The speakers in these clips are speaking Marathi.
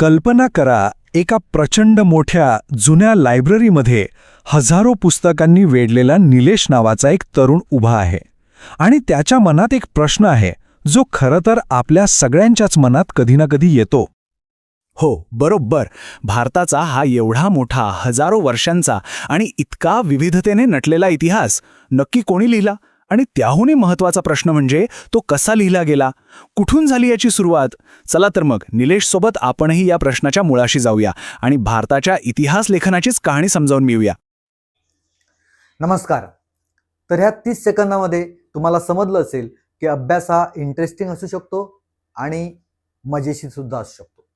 कल्पना करा एका प्रचंड मोठ्या जुन्या लायब्ररीमध्ये हजारो पुस्तकांनी वेढलेला निलेश नावाचा एक तरुण उभा आहे. आणि त्याच्या मनात एक प्रश्न आहे जो खरं तर आपल्या सगळ्यांच्याच मनात कधी ना कधी येतो. हो बरोबर. भारताचा हा एवढा मोठा हजारो वर्षांचा आणि इतका विविधतेने नटलेला इतिहास. नक्की कोणी लिहिला? आणि त्याहूनही महत्त्वाचा प्रश्न म्हणजे तो कसा लिहिला गेला? कुठून झाली याची सुरुवात? चला तर मग निलेशसोबत आपणही या प्रश्नाच्या मुळाशी जाऊया आणि भारताच्या इतिहास लेखनाचीच कहाणी समजावून मिळूया नमस्कार. तर ह्या तीस सेकंदामध्ये तुम्हाला समजलं असेल की अभ्यास हा इंटरेस्टिंग असू शकतो आणि मजेशीर सुद्धा असू शकतो.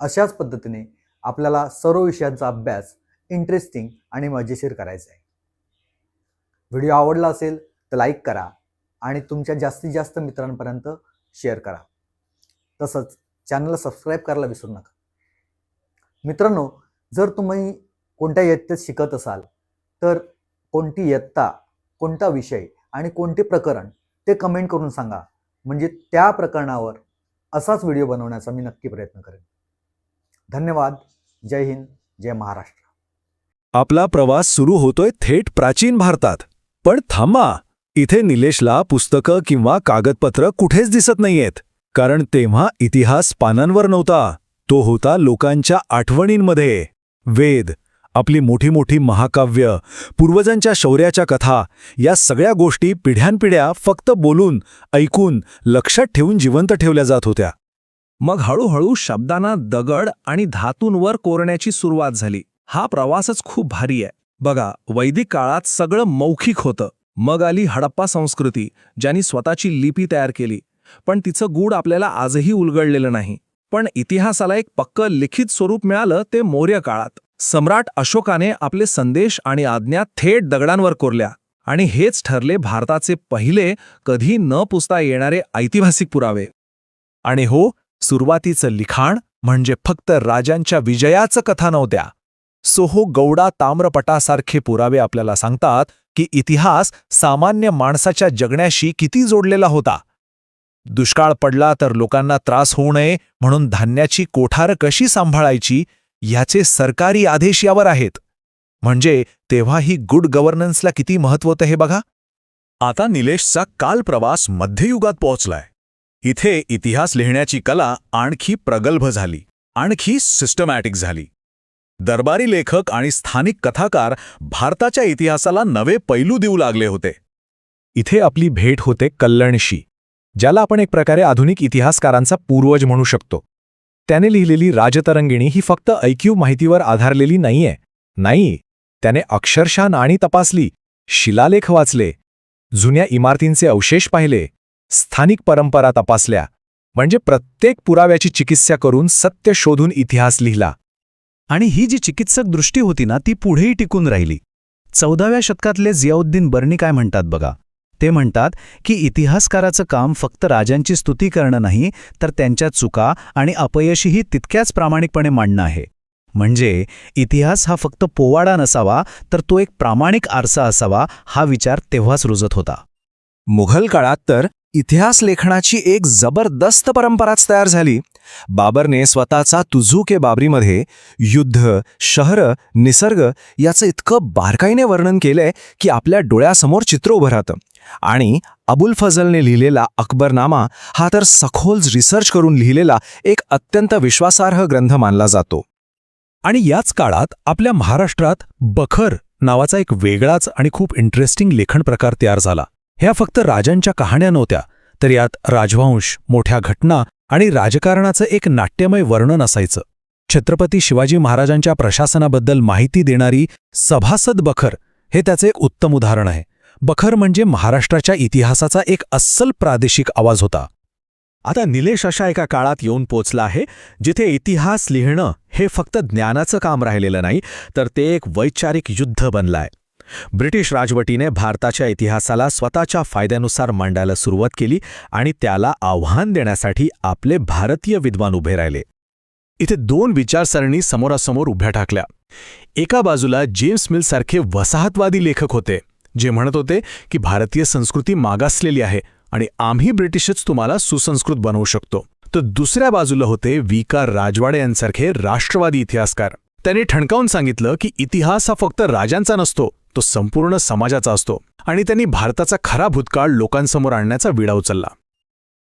अशाच पद्धतीने आपल्याला सर्व विषयांचा अभ्यास इंटरेस्टिंग आणि मजेशीर करायचा आहे. व्हिडिओ आवडला असेल तर लाईक करा आणि तुमच्या जास्तीत जास्त मित्रांपर्यंत शेअर करा. तसंच चॅनलला सबस्क्राईब करायला विसरू नका. मित्रांनो जर तुम्ही कोणत्या इयत्तेत शिकत असाल तर कोणती इयत्ता कोणता विषय आणि कोणते प्रकरण ते कमेंट करून सांगा. म्हणजे त्या प्रकरणावर असाच व्हिडिओ बनवण्याचा मी नक्की प्रयत्न करेन. धन्यवाद. जय हिंद. जय महाराष्ट्र. आपला प्रवास सुरू होतोय थेट प्राचीन भारतात. पण थांबा! इथे निलेशला पुस्तकं किंवा कागदपत्र कुठेच दिसत नाहीयेत. कारण तेव्हा इतिहास पानांवर नव्हता. तो होता लोकांच्या आठवणींमध्ये. वेद आपली मोठी मोठी महाकाव्य पूर्वजांच्या शौर्याच्या कथा या सगळ्या गोष्टी पिढ्यानपिढ्या फक्त बोलून ऐकून लक्षात ठेवून जिवंत ठेवल्या जात होत्या. मग हळूहळू शब्दांना दगड आणि धातूंवर कोरण्याची सुरुवात झाली. हा प्रवासच खूप भारी आहे. बघा वैदिक काळात सगळं मौखिक होतं. मग आली हडप्पा संस्कृती ज्यांनी स्वतःची लिपी तयार केली. पण तिचं गूढ आपल्याला आजही उलगडलेलं नाही. पण इतिहासाला एक पक्क लिखित स्वरूप मिळालं ते मौर्य काळात. सम्राट अशोकाने आपले संदेश आणि आज्ञा थेट दगडांवर कोरल्या. आणि हेच ठरले भारताचे पहिले कधी न पुसता येणारे ऐतिहासिक पुरावे. आणि हो सुरुवातीचं लिखाण म्हणजे फक्त राजांच्या विजयाचं कथा नव्हत्या. सोहो गौडा ताम्रपटासारखे पुरावे आपल्याला सांगतात की इतिहास सामान्य माणसाच्या जगण्याशी किती जोडलेला होता. दुष्काळ पडला तर लोकांना त्रास होऊ नये म्हणून धान्याची कोठार कशी सांभाळायची ह्याचे सरकारी आदेश यावर आहेत. म्हणजे तेव्हा ही गुड गव्हर्नन्सला किती महत्त्व होतं हे बघा. आता निलेशचा काल प्रवास मध्ययुगात पोहोचलाय. इथे इतिहास लिहिण्याची कला आणखी प्रगल्भ झाली आणखी सिस्टमॅटिक झाली. दरबारी लेखक आणि स्थानिक कथाकार भारताच्या इतिहासाला नवे पैलू देऊ लागले होते. इथे आपली भेट होते कल्लणशी ज्याला आपण एक प्रकारे आधुनिक इतिहासकारांचा पूर्वज म्हणू शकतो. त्याने लिहिलेली राजतरंगिणी ही फक्त ऐकीव माहितीवर आधारलेली नाहीये. नाही त्याने अक्षरशः नाणी तपासली शिलालेख वाचले जुन्या इमारतींचे अवशेष पाहिले स्थानिक परंपरा तपासल्या म्हणजे प्रत्येक पुराव्याची चिकित्सा करून सत्य शोधून इतिहास लिहिला. आणि ही जी चिकित्सक दृष्टी होती ना ती पुढेही टिकून राहिली. चौदाव्या शतकातले जियाउद्दीन बर्नी काय म्हणतात बघा? ते म्हणतात की इतिहासकाराचं काम फक्त राजांची स्तुती करणं नाही तर त्यांच्या चुका आणि अपयशीही तितक्याच प्रामाणिकपणे मांडणं आहे. म्हणजे इतिहास हा फक्त पोवाडा नसावा तर तो एक प्रामाणिक आरसा असावा हा विचार तेव्हाच रुजत होता. मुघल काळात तर इतिहास लेखनाची एक जबरदस्त परंपराच तयार झाली. बाबरने स्वतःचा तुझुके बाबरीमध्ये युद्ध शहर निसर्ग याचं इतकं बारकाईने वर्णन केलंय की आपल्या डोळ्यासमोर चित्र उभं राहतं. आणि अबुल फजलने लिहिलेला अकबरनामा हा तर सखोल रिसर्च करून लिहिलेला एक अत्यंत विश्वासार्ह ग्रंथ मानला जातो. आणि याच काळात आपल्या महाराष्ट्रात बखर नावाचा एक वेगळाच आणि खूप इंटरेस्टिंग लेखन प्रकार तयार झाला. ह्या फक्त राजांच्या कहाण्या नव्हत्या तर यात राजवंश मोठ्या घटना आणि राजकारणाचं एक नाट्यमय वर्णन असायचं. छत्रपती शिवाजी महाराजांच्या प्रशासनाबद्दल माहिती देणारी सभासद बखर हे त्याचे एक उत्तम उदाहरण आहे. बखर म्हणजे महाराष्ट्राच्या इतिहासाचा एक अस्सल प्रादेशिक आवाज होता. आता निलेश अशा एका काळात येऊन पोचला आहे जिथे इतिहास लिहिणं हे फक्त ज्ञानाचं काम राहिलेलं नाही तर ते एक वैचारिक युद्ध बनलाय. ब्रिटिश राजवटीने भारताच्या इतिहासाला स्वतःच्या फायद्यानुसार मांडायला सुरुवात केली आणि त्याला आव्हान देण्यासाठी आपले भारतीय विद्वान उभे राहिले. इथे दोन विचारसरणी समोरासमोर उभ्या ठाकल्या. एका बाजूला जेम्स मिलसारखे वसाहतवादी लेखक होते जे म्हणत होते की भारतीय संस्कृती मागासलेली आहे आणि आम्ही ब्रिटिशच तुम्हाला सुसंस्कृत बनवू शकतो. तर दुसऱ्या बाजूला होते विकार राजवाडे यांसारखे राष्ट्रवादी इतिहासकार. त्यांनी ठणकावून सांगितलं की इतिहास हा फक्त राजांचा नसतो तो संपूर्ण समाजाचा असतो आणि त्यांनी भारताचा खरा भूतकाळ लोकांसमोर आणण्याचा विडा उचलला.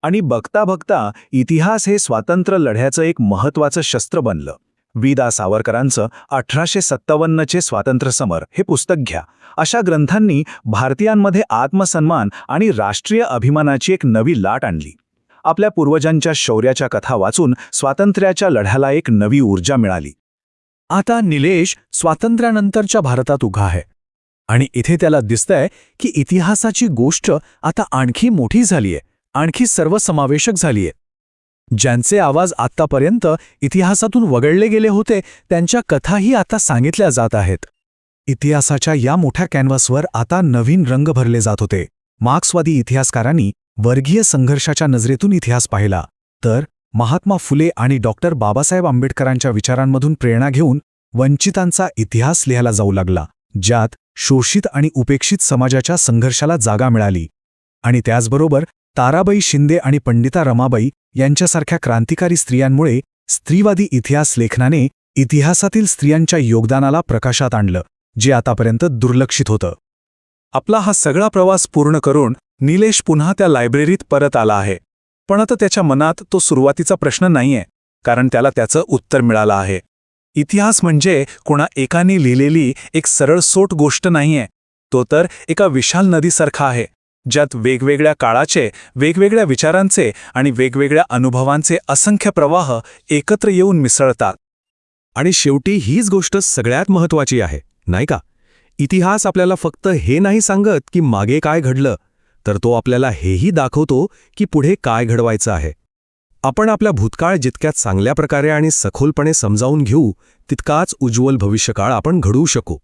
आणि बघता बघता इतिहास हे स्वातंत्र्य लढ्याचं एक महत्वाचं शस्त्र बनलं. विदा सावरकरांचं अठराशे सत्तावन्नचे स्वातंत्र्य समर हे पुस्तक घ्या. अशा ग्रंथांनी भारतीयांमध्ये आत्मसन्मान आणि राष्ट्रीय अभिमानाची एक नवी लाट आणली. आपल्या पूर्वजांच्या शौर्याच्या कथा वाचून स्वातंत्र्याच्या लढ्याला एक नवी ऊर्जा मिळाली. आता निलेश स्वातंत्र्यानंतरच्या भारतात उभा आहे. आणि इथे त्याला दिसतंय की इतिहासाची गोष्ट आता आणखी मोठी झालीय आणखी सर्वसमावेशक झालीय. ज्यांचे आवाज आत्तापर्यंत इतिहासातून वगळले गेले होते त्यांच्या कथाही आता सांगितल्या जात आहेत. इतिहासाच्या या मोठ्या कॅनव्हासवर आता नवीन रंग भरले जात होते. मार्क्सवादी इतिहासकारांनी वर्गीय संघर्षाच्या नजरेतून इतिहास पाहिला. तर महात्मा फुले आणि डॉक्टर बाबासाहेब आंबेडकरांच्या विचारांमधून प्रेरणा घेऊन वंचितांचा इतिहास लिहायला जाऊ लागला ज्यात शोषित आणि उपेक्षित समाजाच्या संघर्षाला जागा मिळाली. आणि त्याचबरोबर ताराबाई शिंदे आणि पंडिता रमाबाई यांच्यासारख्या क्रांतिकारी स्त्रियांमुळे स्त्रीवादी इतिहास लेखनाने इतिहासातील स्त्रियांच्या योगदानाला प्रकाशात आणलं जे आतापर्यंत दुर्लक्षित होतं. आपला हा सगळा प्रवास पूर्ण करून निलेश पुन्हा त्या लायब्ररीत परत आला आहे. पण आता त्याच्या मनात तो सुरुवातीचा प्रश्न नाहीये कारण त्याला त्याचं उत्तर मिळालं आहे. इतिहास म्हणजे कोणा एकाने लिहिलेली एक सरळसोट गोष्ट नाहीये. तो तर एका विशाल नदीसारखा आहे ज्यात वेगवेगळ्या काळाचे वेगवेगळ्या विचारांचे आणि वेगवेगळ्या अनुभवांचे असंख्य प्रवाह एकत्र येऊन मिसळतात. आणि शेवटी हीच गोष्ट सगळ्यात महत्वाची आहे नाही का? इतिहास आपल्याला फक्त हे नाही सांगत की मागे काय घडलं तर तो आपल्याला हेही दाखवतो की पुढे काय घडवायचं आहे. आपण आपल्या भूतकाळ जितक्या चांगल्या प्रकारे आणि सखोलपणे समजावून घेऊ तितकाच उज्ज्वल भविष्यकाळ आपण घडवू शकू.